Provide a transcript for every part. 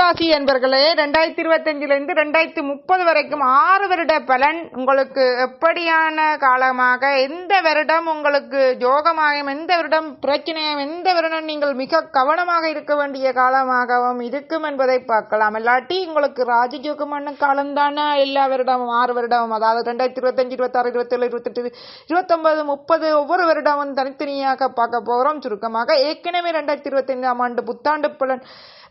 ராசி என்பர்களே ரெண்டாயிரத்தி இருபத்தஞ்சிலிருந்து ரெண்டாயிரத்தி முப்பது வரைக்கும் ஆறு வருட பலன் உங்களுக்கு எப்படியான காலமாக எந்த வருடம் உங்களுக்கு ஜோகமாகும் எந்த வருடம் பிரச்சனையும் எந்த வருடம் நீங்கள் மிக கவனமாக இருக்க வேண்டிய காலமாகவும் இருக்கும் என்பதை பார்க்கலாம். இல்லாட்டி உங்களுக்கு ராஜயோகமான காலம்தானே? எல்லா வருடமும் ஆறு வருடமும் அதாவது ரெண்டாயிரத்தி இருபத்தஞ்சு இருபத்தாறு இருபத்தேழு இருபத்தெட்டு இருபத்தொன்பது முப்பது ஒவ்வொரு வருடமும் தனித்தனியாக பார்க்க போகிறோம். சுருக்கமாக ஏற்கனவே ரெண்டாயிரத்தி இருபத்தைந்தாம் ஆண்டு புத்தாண்டு பலன்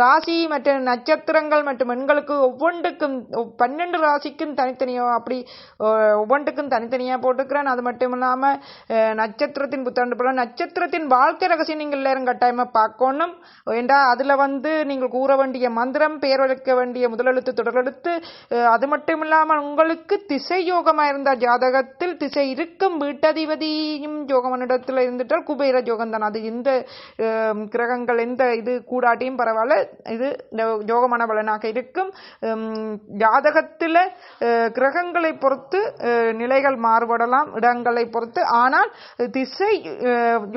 ராசி மற்றும் நட்சத்திரங்கள் மற்றும் எண்களுக்கு ஒவ்வொன்றுக்கும் பன்னெண்டு ராசிக்கும் தனித்தனியாக அப்படி ஒவ்வொன்றுக்கும் தனித்தனியாக போட்டுக்கிறேன். அது மட்டும் இல்லாமல் நட்சத்திரத்தின் புத்தாண்டு படம் நட்சத்திரத்தின் வாழ்க்கை ரகசியம் நீங்கள் எல்லாரும் கட்டாயமாக பார்க்கணும். ஏண்டா அதில் வந்து நீங்கள் கூற வேண்டிய மந்திரம் பெயர் வைக்க வேண்டிய முதலெழுத்து தொடரெழுத்து அது மட்டும் இல்லாமல் உங்களுக்கு திசை யோகமாக இருந்தால் ஜாதகத்தில் திசை இருக்கும் வீட்டதிபதியும் யோகமனிடத்தில் இருந்துட்டால் குபேர யோகம் தான் அது எந்த கிரகங்கள் எந்த இது கூடாட்டியும் பரவாயில்ல. இது யோகமான பலனாக இருக்கும். ஜாதகத்தில் கிரகங்களை பொறுத்து நிலைகள் மாறுபடலாம் இடங்களை பொறுத்து. ஆனால் திசை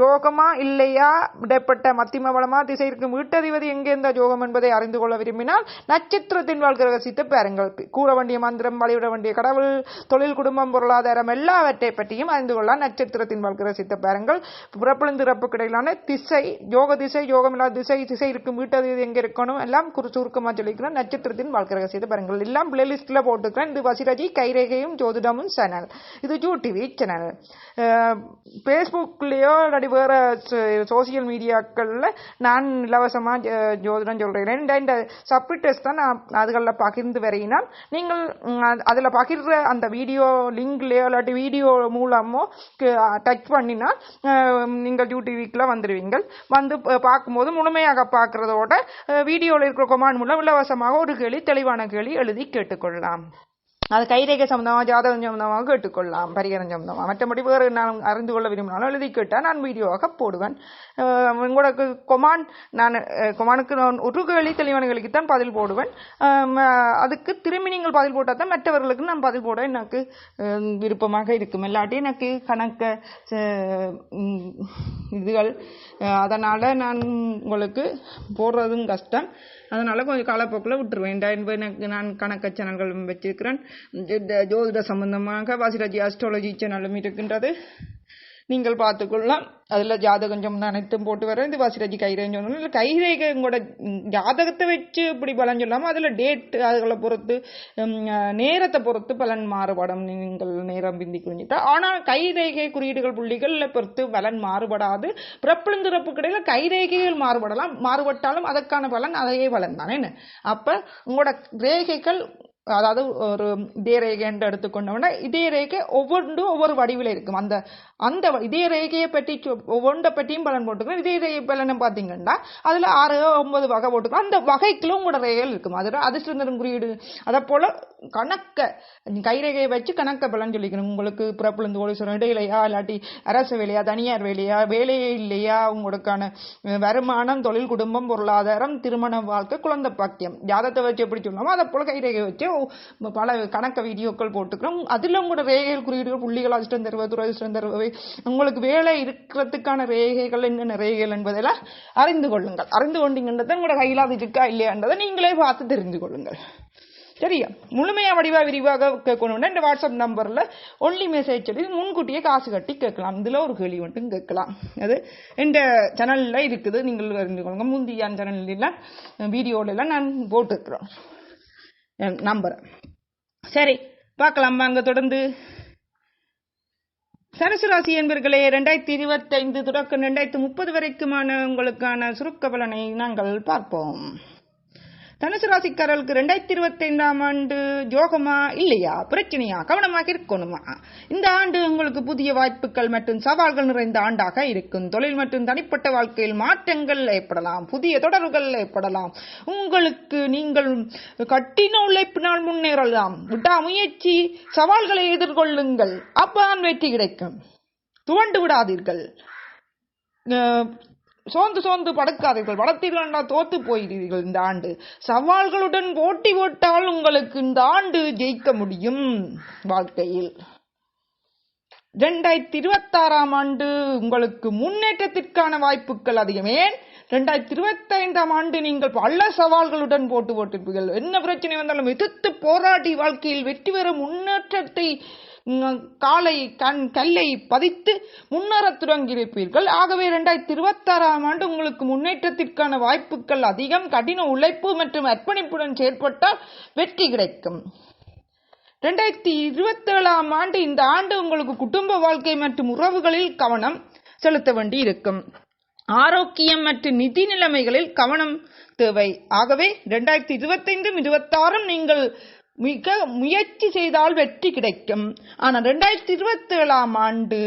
யோகமா இல்லையா? இடைப்பட்ட மத்திம பலமா திசை இருக்கும் வீட்டதிபதி எங்கே இந்த யோகம் என்பதை அறிந்து கொள்ள விரும்பினால் நட்சத்திரத்தின் வாழ்க்கை சித்து பாருங்கள். கூற வேண்டிய மந்திரம் வழிவிட வேண்டிய கடவுள் தொழில் குடும்பம் பொருளாதாரம் எல்லாவற்றை பற்றியும் அறிந்து கொள்ளலாம். நட்சத்திரத்தின் வாழ்க்கை சித்த பாருங்கள். பிறப்பிலிருந்து இறப்புக்கு இடையிலான திசை யோக திசை யோகமில்லா திசை திசை இருக்கும் வீட்டதிபதி எங்கே இருக்கணும்? எல்லாம் குறி சுருக்கமாக சொல்லிக்கிறேன். நட்சத்திரத்தின் வாழ்க்கை ரகசியத்தை பாருங்கள். எல்லாம் பிளேலிஸ்ட்டில் போட்டுக்கிறேன். இது வசிராஜி கைரேகையும் ஜோதிடமும் சேனல் இது ஜூ டிவி சேனல் ஃபேஸ்புக்லேயோ இல்லாட்டி வேறு சோசியல் மீடியாக்களில் நான் இலவசமாக ஜோதிடம் சொல்கிறேன் இந்த சப்ரிட்டஸ் தான் நான் அதுகளில் பகிர்ந்து வரையினால் நீங்கள் அதில் பகிர்ற அந்த வீடியோ லிங்க்லேயோ இல்லாட்டி வீடியோ மூலமோ டச் பண்ணினால் நீங்கள் நீங்கள் யூடிவிக்கில் வந்துடுவீங்கள் வந்து பார்க்கும்போது முழுமையாக பார்க்குறதோட வீடியோவில் இருக்கிற கொமாண்ட் மூலம் இலவசமாக ஒரு கேள்வி தெளிவான கேள்வி எழுதி கேட்டுக்கொள்ளலாம். அது கைரேகை சம்பந்தமாக ஜாதகம் சம்பந்தமாக கேட்டுக்கொள்ளலாம் பரிகாரம் சம்பந்தமாக மற்றபடி வேறு நான் அறிந்து கொள்ள விரும்பினாலும் எழுதி கேட்டால் நான் வீடியோவாக போடுவேன் உங்களுக்கு கொமான் நான் கொமானுக்கு நான் ஒரு கேள்வி தெளிவான தான் பதில் போடுவேன் அதுக்கு திரும்பி நீங்கள் பதில் போட்டால் தான் மற்றவர்களுக்கு நான் பதில் போட எனக்கு விருப்பமாக இருக்கும் இல்லாட்டி எனக்கு கணக்க இதுகள் அதனால் நான் உங்களுக்கு போடுறதும் கஷ்டம் அதனால் கொஞ்சம் காலப்போக்கில் விட்டுருவேன் எனக்கு நான் கணக்க சேனல்களும் வச்சிருக்கிறேன் இந்த ஜோதிட சம்பந்தமாக வாசிராஜி அஸ்ட்ராலஜி சேனலும் இருக்கின்றது. நீங்கள் பார்த்துக்கொள்ளலாம் அதில் ஜாதகம் சம்பந்தம் அனைத்தும் போட்டு வரேன் இது வாசிராஜி கைரேகம் சொன்னோம் இல்லை கைரேகை உங்களோட ஜாதகத்தை வச்சு இப்படி பலன் சொல்லாமல் அதில் டேட் அதுகளை பொறுத்து நேரத்தை பொறுத்து பலன் மாறுபடும். நீங்கள் நேரம் பிந்தி குறிஞ்சிட்டா ஆனால் கைரேகை குறியீடுகள் புள்ளிகளில் பொறுத்து பலன் மாறுபடாது. பிறப்பு திறப்பு கிடையில் கைரேகைகள் மாறுபடலாம். மாறுபட்டாலும் அதற்கான பலன் அதே பலன் தானே என்ன? அப்போ உங்களோட ரேகைகள் அதாவது ஒரு இதே ரேகைன்னு எடுத்துக்கொண்டோம்னா இதே ரேகை ஒவ்வொன்றும் ஒவ்வொரு வடிவில் இருக்கும். அந்த அந்த இதய இதே ரேகையை பற்றி ஒவ்வொன்றை பற்றியும் பலன் போட்டுக்கலாம் இதே ரேகை பலனை பார்த்தீங்கன்னா அதில் ஆறு ஒன்பது வகை போட்டுக்கலாம் அந்த வகைக்குள்ள உங்களோட ரேகைகள் இருக்கும். அதில் அதிர்ஷ்டம் குறியீடு. அதை போல் கணக்க கைரேகையை வச்சு கணக்க பலன் சொல்லிக்கணும். உங்களுக்கு பிறப்புலேருந்து ஓடிசரம் இடையிலையா இல்லாட்டி அரசு வேலையா தனியார் வேலையா வேலையே இல்லையா உங்களுக்கான வருமானம் தொழில் குடும்பம் பொருளாதாரம் திருமண வாழ்க்கை குழந்தை பாக்கியம். ஜாதத்தை வச்சு எப்படி சொன்னோமோ அதை போல் கைரேகை வச்சு பல கணக்க வீடியோக்கள் போட்டுக்கிறோம். அதில் உங்களோட ரேகைகள் குறியீடுகள் புள்ளிகள் அதிர்ஷ்டம் தருவது துரதிர்ஷ்டம் தருவது உங்களுக்கு வேலை இருக்கிறதுக்கான ரேகைகள் என்னென்ன ரேகைகள் என்பதெல்லாம் அறிந்து கொள்ளுங்கள். அறிந்து கொண்டீங்கன்றதை உங்களோட கையில் அது இருக்கா இல்லையான்றதை நீங்களே பார்த்து தெரிந்து கொள்ளுங்கள். சரியா? முழுமையா வடிவா விரிவாக கேட்கணும்னா இந்த வாட்ஸ்அப் நம்பர்ல ஒன்லி மெசேஜ் சொல்லி முன்கூட்டியே காசு கட்டி கேட்கலாம். இதுல ஒரு கேள்வி மட்டும் கேட்கலாம். அது இந்த சேனல்ல இருக்குது நீங்கள் அறிந்து கொள்ளுங்க முந்தியான் சேனல்ல எல்லாம் வீடியோல எல்லாம் நான் போட்டுருக்கிறோம் நம்பரை சரி பார்க்கலாம். அங்க தொடர்ந்து. சரசுராசி என்பர்களே ரெண்டாயிரத்தி இருபத்தைந்து தொடக்கம் ரெண்டாயிரத்தி முப்பது வரைக்குமான உங்களுக்கான சுருக்க பலனை நாங்கள் பார்ப்போம். தனுசு ராசிக்காரர்களுக்கு ரெண்டாயிரத்தி இருபத்தைந்தாம் ஆண்டு ஜோகமா இல்லையா? பிரச்சனையா? கவனமாக இருக்கணுமா? இந்த ஆண்டு உங்களுக்கு புதிய வாய்ப்புகள் மற்றும் சவால்கள் நிறைந்த ஆண்டாக இருக்கும். தொழில் மற்றும் தனிப்பட்ட வாழ்க்கையில் மாற்றங்கள் ஏற்படலாம். புதிய தொடர்புகள் ஏற்படலாம். உங்களுக்கு நீங்கள் கட்டின உழைப்பினால் முன்னேறலாம். விடாமுயற்சி சவால்களை எதிர்கொள்ளுங்கள். அப்பதான் வெற்றி கிடைக்கும். துவண்டு விடாதீர்கள். அஹ் சோர்ந்து சோர்ந்து படுக்காதீர்கள். படத்தீர்கள் தோத்து போகிறீர்கள் இந்த ஆண்டு. சவால்களுடன் போட்டி போட்டால் உங்களுக்கு இந்த ஆண்டு ஜெயிக்க முடியும் வாழ்க்கையில். ரெண்டாயிரத்தி இருபத்தாறாம் ஆண்டு உங்களுக்கு முன்னேற்றத்திற்கான வாய்ப்புகள் அதிகம். ஏன்? ரெண்டாயிரத்தி இருபத்தைந்தாம் ஆண்டு நீங்கள் பல சவால்களுடன் போட்டு போட்டிருப்பீர்கள். என்ன பிரச்சனை வந்தாலும் எதிர்த்து போராடி வாழ்க்கையில் வெற்றி பெற முன்னேற்றத்தை காலை கண் கல்லை பதித்து முன்னேறத் தொடங்கியிருப்பீர்கள் ஆகவே இரண்டாயிரத்தி இருபத்தாறாம் ஆண்டு உங்களுக்கு முன்னேற்றத்திற்கான வாய்ப்புகள் அதிகம். கடின உழைப்பு மற்றும் அர்ப்பணிப்புடன் செயற்பட்டால் வெற்றி கிடைக்கும். ரெண்டாயிரத்தி இருபத்தேழாம் ஆண்டு இந்த ஆண்டு உங்களுக்கு குடும்ப வாழ்க்கை மற்றும் உறவுகளில் கவனம் செலுத்த வேண்டி இருக்கும். ஆரோக்கியம் மற்றும் நிதி நிலைமைகளில் கவனம் தேவை. ஆகவே ரெண்டாயிரத்தி இருபத்தைந்தும் இருபத்தாறும் நீங்கள் மிக முயற்சி செய்தால் வெற்றி கிடைக்கும். ஆனால் ரெண்டாயிரத்தி இருபத்தேழாம் ஆண்டு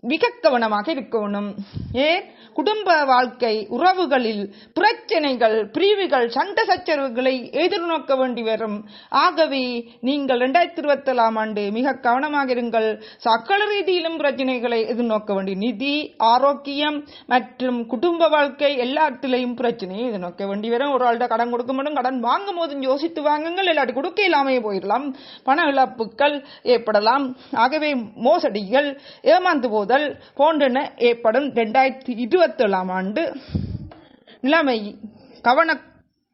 மிக கவனமாக இருக்கணும். ஏன்? குடும்ப வாழ்க்கை உறவுகளில் பிரச்சனைகள் பிரிவுகள் சண்டை சச்சரவுகளை எதிர்நோக்க வேண்டி வரும். ஆகவே நீங்கள் இரண்டாயிரத்தி இருபத்தலாம் ஆண்டு மிக கவனமாக இருங்கள். சகல ரீதியிலும் பிரச்சனைகளை எதிர்நோக்க வேண்டி நிதி ஆரோக்கியம் மற்றும் குடும்ப வாழ்க்கை எல்லாத்திலையும் பிரச்சனையை எதிர்நோக்க வேண்டி வரும். ஒரு ஆள்கிட்ட கடன் கொடுக்க மாட்டோம் கடன் வாங்கும் போது யோசித்து வாங்குங்கள். இல்லாட்டி கொடுக்க இல்லாமையே போயிடலாம். பண இழப்புகள் ஏற்படலாம். ஆகவே மோசடிகள் ஏமாந்து போதல் போன்றன ஏற்படும். ரெண்டாயிரத்தி இருபத்தேழாம் ஆண்டு நிலைமை கவன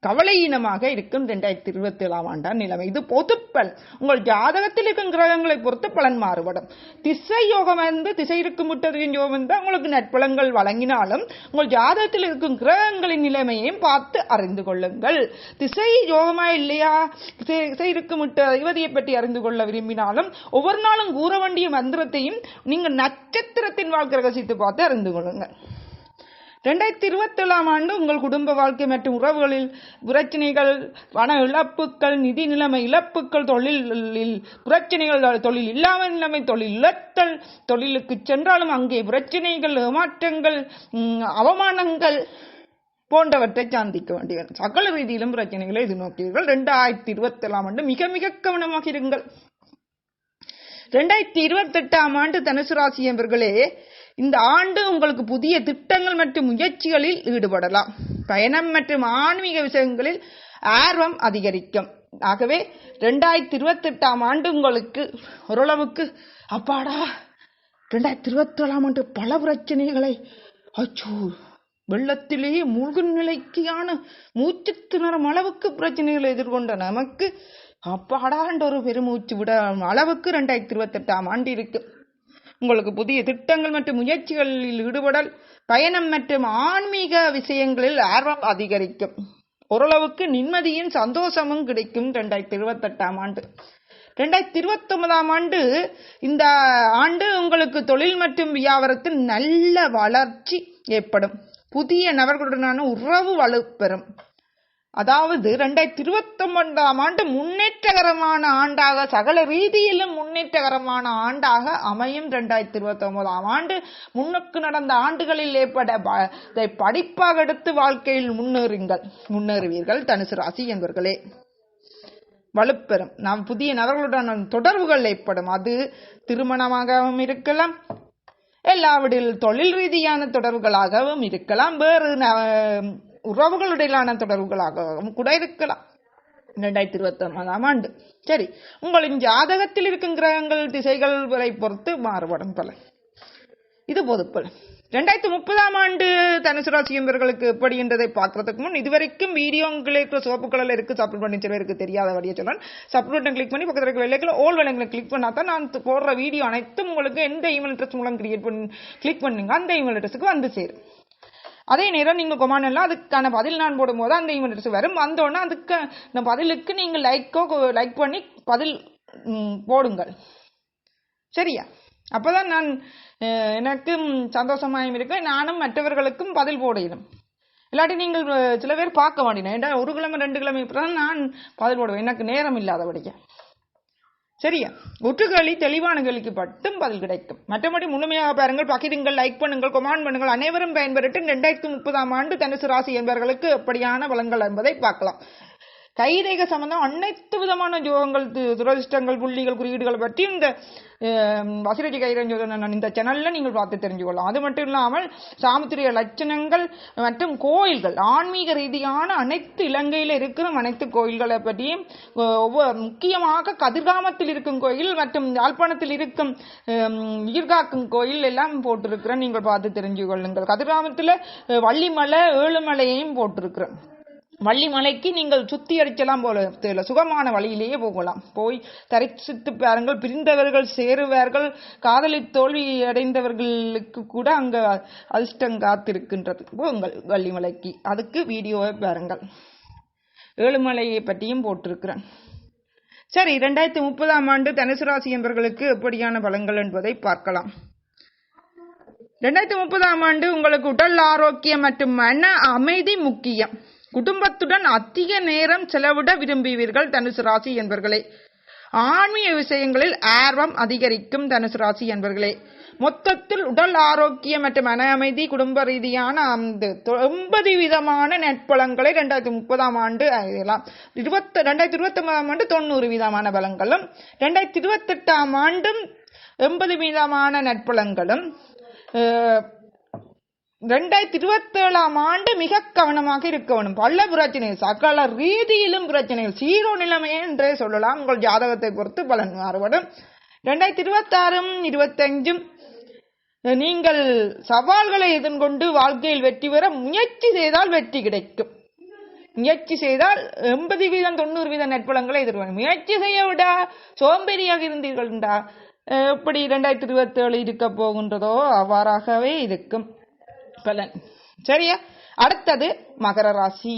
கவலையினமாக இருக்கும். ரெண்டாயிரத்தி இருபத்தி ஏழாம் ஆண்டான் நிலைமை. இது பொதுப்பல் உங்கள் ஜாதகத்தில் இருக்கும் கிரகங்களை பொறுத்து பலன் மாறுபடும். திசை யோகம் வந்து திசை இருக்கும் முட்டதின் யோகம் வந்து உங்களுக்கு நட்பலங்கள் வழங்கினாலும் உங்கள் ஜாதகத்தில் இருக்கும் கிரகங்களின் நிலைமையையும் பார்த்து அறிந்து கொள்ளுங்கள். திசை யோகமா இல்லையா? திசை இருக்கும் முட்ட யுவதியை பற்றி அறிந்து கொள்ள விரும்பினாலும் ஒவ்வொரு நாளும் கூற வேண்டிய மந்திரத்தையும் நீங்கள் நட்சத்திரத்தின் வாழ்க்கை ரகசித்து பார்த்து அறிந்து கொள்ளுங்கள். ரெண்டாயிரத்தி இருபத்தேழாம் ஆண்டு உங்கள் குடும்ப வாழ்க்கை மற்றும் உறவுகளில் பிரச்சனைகள் பண இழப்புகள் நிதி நிலைமை இழப்புகள் தொழிலில் பிரச்சனைகள் தொழில் இல்லாமல் நிலைமை தொழில் இழத்தல் தொழிலுக்கு சென்றாலும் அங்கே பிரச்சனைகள் ஏமாற்றங்கள் அவமானங்கள் போன்றவற்றை சாந்திக்க வேண்டிய சகல ரீதியிலும் பிரச்சனைகளை எதிர்நோக்கியீர்கள். ரெண்டாயிரத்தி இருபத்தி ஏழாம் ஆண்டு மிக மிக கவனமாக இருங்கள். ரெண்டாயிரத்தி இருபத்தெட்டாம் ஆண்டு தனுசு ராசி என்பர்களே இந்த ஆண்டு உங்களுக்கு புதிய திட்டங்கள் மற்றும் முயற்சிகளில் ஈடுபடலாம். பயணம் மற்றும் ஆன்மீக விஷயங்களில் ஆர்வம் அதிகரிக்கும். ஆகவே ரெண்டாயிரத்தி இருபத்தெட்டாம் ஆண்டு உங்களுக்கு ஓரளவுக்கு அப்பாடா ரெண்டாயிரத்தி இருபத்தேழாம் ஆண்டு பல பிரச்சனைகளை அச்சோ வெள்ளத்திலேயே மூழ்கும் நிலைக்கான மூச்சு திணறும் அளவுக்கு பிரச்சனைகளை எதிர்கொண்ட நமக்கு அப்பாடான்ற ஒரு பெருமூச்சு விட அளவுக்கு ரெண்டாயிரத்தி இருபத்தெட்டாம் ஆண்டு இருக்கு. உங்களுக்கு புதிய திட்டங்கள் மற்றும் முயற்சிகளில் ஈடுபடல் பயணம் மற்றும் ஆன்மீக விஷயங்களில் ஆர்வம் அதிகரிக்கும். ஓரளவுக்கு நிம்மதியும் சந்தோஷமும் கிடைக்கும் ரெண்டாயிரத்தி இருபத்தெட்டாம் ஆண்டு. ரெண்டாயிரத்தி இருபத்தொன்பதாம் ஆண்டு இந்த ஆண்டு உங்களுக்கு தொழில் மற்றும் வியாபாரத்தில் நல்ல வளர்ச்சி ஏற்படும். புதிய நபர்களுடனான உறவு வலுப்பெறும். அதாவது ரெண்டாயிரத்தி இருபத்தொன்பதாம் ஆண்டு முன்னேற்றகரமான ஆண்டாக சகல ரீதியிலும் முன்னேற்றகரமான ஆண்டாக அமையும் ரெண்டாயிரத்தி இருபத்தொன்பதாம் ஆண்டு. முன்னுக்கு நடந்த ஆண்டுகளில் ஏற்பட ப- இதை படிப்பாக எடுத்து வாழ்க்கையில் முன்னேறுங்கள் முன்னேறுவீர்கள் தனுசு ராசி என்பவர்களே வலுப்பெறும். நாம் புதிய நபர்களுடன் தொடர்புகள் ஏற்படும். அது திருமணமாகவும் இருக்கலாம் எல்லாவிடில் தொழில் ரீதியான தொடர்புகளாகவும் இருக்கலாம். வேறு ந- உறவுகளுடையிலான தொடர்புகளாகவும் கூட இருக்கலாம். ரெண்டாயிரத்தி இருபத்தி ஒன்பதாம் ஆண்டு. சரி உங்களின் ஜாதகத்தில் இருக்கும் கிரகங்கள் திசைகள் வரை பொறுத்து மாறுபடும் பலன். இது பொதுப்பலன் ரெண்டாயிரத்தி முப்பதாம் ஆண்டு தனுசு ராசி என்பவர்களுக்கு எப்படி என்றதை பார்க்கறதுக்கு முன் இதுவரைக்கும் வீடியோங்களே உங்களுக்கு சோப்பு கலர்ல இருக்கு சப்ரூட் பண்ணி சிலருக்கு தெரியாத வழியை சொல்லலாம். பட்டன் கிளிக் பண்ணி பக்கத்தில் இருக்க வெள்ளைக்கில் ஓல் வெள்ளைங்களை கிளிக் பண்ணா தான் நான் போடுற வீடியோ அனைத்தும் உங்களுக்கு எந்த இமெயில் அட்ரஸ் மூலம் கிரியேட் பண்ணி கிளிக் பண்ணுங்க. அந்த இமெயில் அட்ரஸுக்கு வந்து சேரும். அதே நேரம் நீங்கள் கொமானெல்லாம் அதுக்கான பதில் நான் போடும்போது அந்த இமெயில் அட்ரஸ் வரும். வந்தோடனே அதுக்கு அந்த பதிலுக்கு நீங்கள் லைக்கோ லைக் பண்ணி பதில் போடுங்கள். சரியா? அப்பதான் நான் எனக்கும் சந்தோஷமாயும் இருக்கேன் நானும் மற்றவர்களுக்கும் பதில் போடையிடும் இல்லாட்டி நீங்கள் சில பேர் பார்க்க மாட்டேன் ஏன்டா ஒரு கிழமை ரெண்டு கிழமை அப்புறம் நான் பதில் போடுவேன். எனக்கு நேரம் இல்லாதபடிக்க. சரியா? ஒற்று கேள்வி தெளிவான கேள்விக்கு மட்டும் பதில் கிடைக்கும். மற்றபடி முழுமையாக பாருங்கள் பகிருங்கள் லைக் பண்ணுங்கள் கொமாண்ட் பண்ணுங்கள் அனைவரும் பயன்பெறட்டும். ரெண்டாயிரத்தி முப்பதாம் ஆண்டு தனுசு ராசி என்பவர்களுக்கு எப்படியான பலன்கள் என்பதை பார்க்கலாம். கைரேக சம்பந்தம் அனைத்து விதமான ஜோகங்கள் து- புள்ளிகள் குறியீடுகள் பற்றி இந்த வசிரஜி கைரஞ்சோதனன் இந்த சேனல்ல நீங்கள் பார்த்து தெரிஞ்சு கொள்ளலாம். அது மட்டும் இல்லாமல் சாமுத்திரிய லட்சணங்கள் மற்றும் கோயில்கள் ஆன்மீக ரீதியான அனைத்து இலங்கையில் இருக்கிற அனைத்து கோயில்களை பற்றியும் முக்கியமாக கதிர்காமத்தில் இருக்கும் கோயில் மற்றும் யாழ்ப்பாணத்தில் இருக்கும் உயிர்காக்கும் கோயில் எல்லாம் போட்டிருக்கிறேன். நீங்கள் பார்த்து தெரிஞ்சு கொள்ளுங்கள். கதிர்காமத்தில் வள்ளிமலை ஏழுமலையையும் போட்டிருக்கிறேன். வள்ளிமலைக்கு நீங்கள் சுத்தி அடிச்சலாம் போல தெரியல. சுகமான வழியிலேயே போகலாம். போய் தரிசித்து பாருங்கள். பிரிந்தவர்கள் சேருவார்கள். காதலி தோல்வி அடைந்தவர்களுக்கு கூட அங்க அதிர்ஷ்டம் காத்திருக்கின்றது. போங்கள் வள்ளிமலைக்கு அதுக்கு வீடியோவை பாருங்கள். ஏழுமலையை பற்றியும் போட்டிருக்கிறேன். சரி இரண்டாயிரத்தி முப்பதாம் ஆண்டு தனுசு ராசி என்பவர்களுக்கு எப்படியான பலன்கள் என்பதை பார்க்கலாம். ரெண்டாயிரத்தி முப்பதாம் ஆண்டு உங்களுக்கு உடல் ஆரோக்கியம் மற்றும் மன அமைதி முக்கியம். குடும்பத்துடன் அதிக நேரம் செலவிட விரும்புவீர்கள் தனுசு ராசி என்பர்களே. ஆன்மீக விஷயங்களில் ஆர்வம் அதிகரிக்கும் தனுசு ராசி என்பர்களே. மொத்தத்தில் உடல் ஆரோக்கியம் மற்றும் மன அமைதி குடும்ப ரீதியான அந்த ஒன்பது விதமான நட்பலன்களை ரெண்டாயிரத்தி முப்பதாம் ஆண்டு அடையலாம் இருபத்தி ரெண்டாயிரத்தி இருபத்தி ஒன்பதாம் ஆண்டு தொண்ணூறு விதமான பலங்களும் ரெண்டாயிரத்தி இருபத்தெட்டாம் ஆண்டும் எண்பது விதமான நட்பலன்களும் ரெண்டாயிரத்தி இருபத்தேழாம் ஆண்டு மிக கவனமாக இருக்க வேண்டும். பல பிரச்சனைகள் சகல ரீதியிலும் பிரச்சனைகள் சீரோ நிலைமை என்றே சொல்லலாம். உங்கள் ஜாதகத்தை பொறுத்து பலன் மாறுபடும். ரெண்டாயிரத்தி இருபத்தாறும் இருபத்தஞ்சும் நீங்கள் சவால்களை எதிர்கொண்டு வாழ்க்கையில் வெற்றி பெற முயற்சி செய்தால் வெற்றி கிடைக்கும். முயற்சி செய்தால் எண்பது வீதம் தொண்ணூறு வீதம் நெற்பலங்களை எதிர்கொள்ளும் முயற்சி செய்ய விடா சோம்பேறியாக இருந்தீர்கள்டா எப்படி ரெண்டாயிரத்தி இருபத்தேழு இருக்க போகின்றதோ அவ்வாறாகவே இருக்கும். பலன். சரியா? அடுத்தது மகர ராசி.